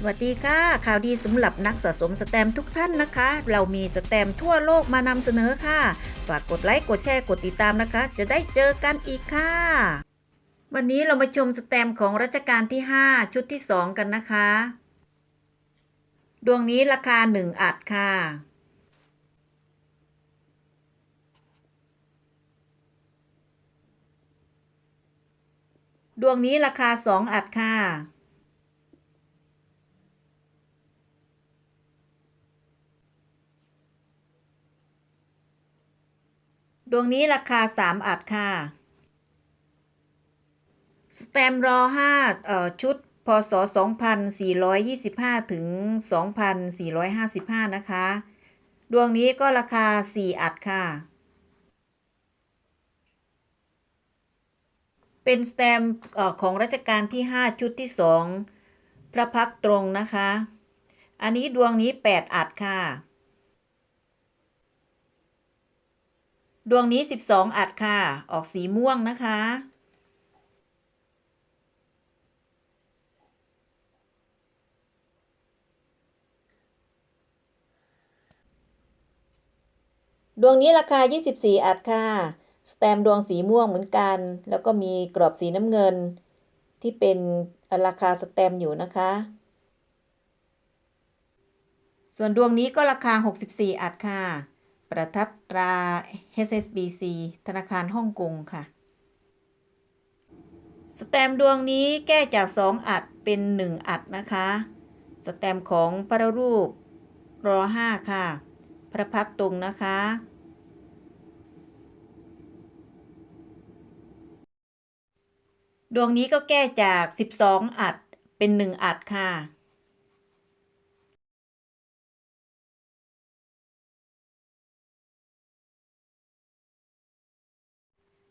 สวัสดีค่ะ ข่าวดีสำหรับนักสะสมสแตมป์ทุกท่านนะคะ เรามีสแตมป์ทั่วโลกมานำเสนอค่ะ ฝากกดไลค์ กดแชร์ กดติดตามนะคะ จะได้เจอกันอีกค่ะ วันนี้เรามาชมสแตมป์ของรัชกาลที่ 5 ชุดที่ 2 กันนะคะ ดวงนี้ราคา 1 อัดค่ะ ดวงนี้ราคา 2 อัดค่ะ ดวงนี้ราคา 3 อัดค่ะ สแตมรอ5เอ่อชุดพศ 2425 ถึง 2455 นะคะ ดวงนี้ก็ราคา 4 อัดค่ะ เป็นสแตมของรัชกาลที่ 5 ชุดที่ 2 พระพักตร์ตรงนะคะ อันนี้ดวงนี้ 8 อัดค่ะ ดวงนี้ 12 อัดค่ะ ออกสีม่วงนะคะ ดวงนี้ราคา 24 อัดค่ะ สแตมดวงสีม่วงเหมือนกัน แล้วก็มีกรอบสีน้ำเงิน ที่เป็นราคาสแตมอยู่นะคะ ส่วนดวงนี้ก็ราคา 64 อัดค่ะ ประทับตรา HSBC ธนาคารฮ่องกงค่ะ สแตมป์ดวงนี้แก้จาก 2 อัดเป็น 1 อัดนะคะ สแตมป์ของพระรูปรอ5ค่ะ พระพักตร์ตรงนะคะ ดวงนี้ก็แก้จาก 12 อัดเป็น 1 อัดค่ะ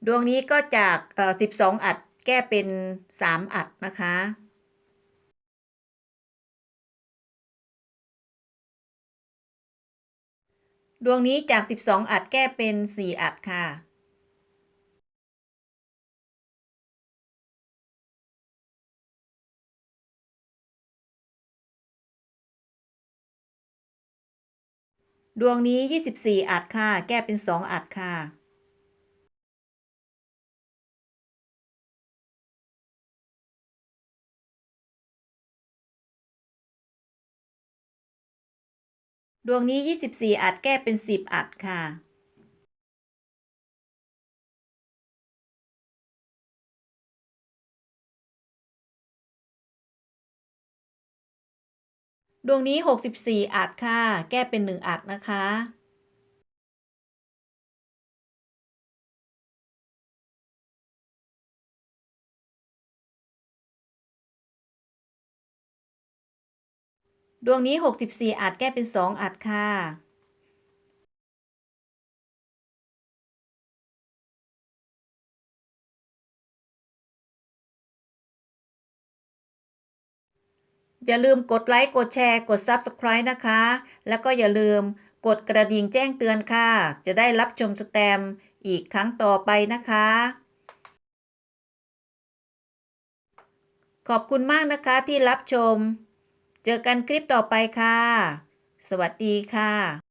ดวงนี้ก็จากเอ่อ12อัดแก้เป็น3อัดนะคะดวงนี้จาก 12 อัดแก้เป็น 4 อัดค่ะ ดวงนี้ 24 อัดค่ะ แก้เป็น 2 อัดค่ะ ดวงนี้ 24 อัดแก้เป็น 10 อัดค่ะ ดวงนี้ 64 อัดค่ะ แก้เป็น 1 อัดนะคะ ดวงนี้ 64อัดแก้เป็น 2อัดค่ะอย่าลืมกดไลค์ กดแชร์ กด Subscribe นะคะ แล้วก็อย่าลืมกดกระดิ่งแจ้งเตือนค่ะ จะได้รับชมสแตมอีกครั้งต่อไปนะคะ ขอบคุณมากนะคะที่รับชม เจอกันคลิปต่อไปค่ะ สวัสดีค่ะ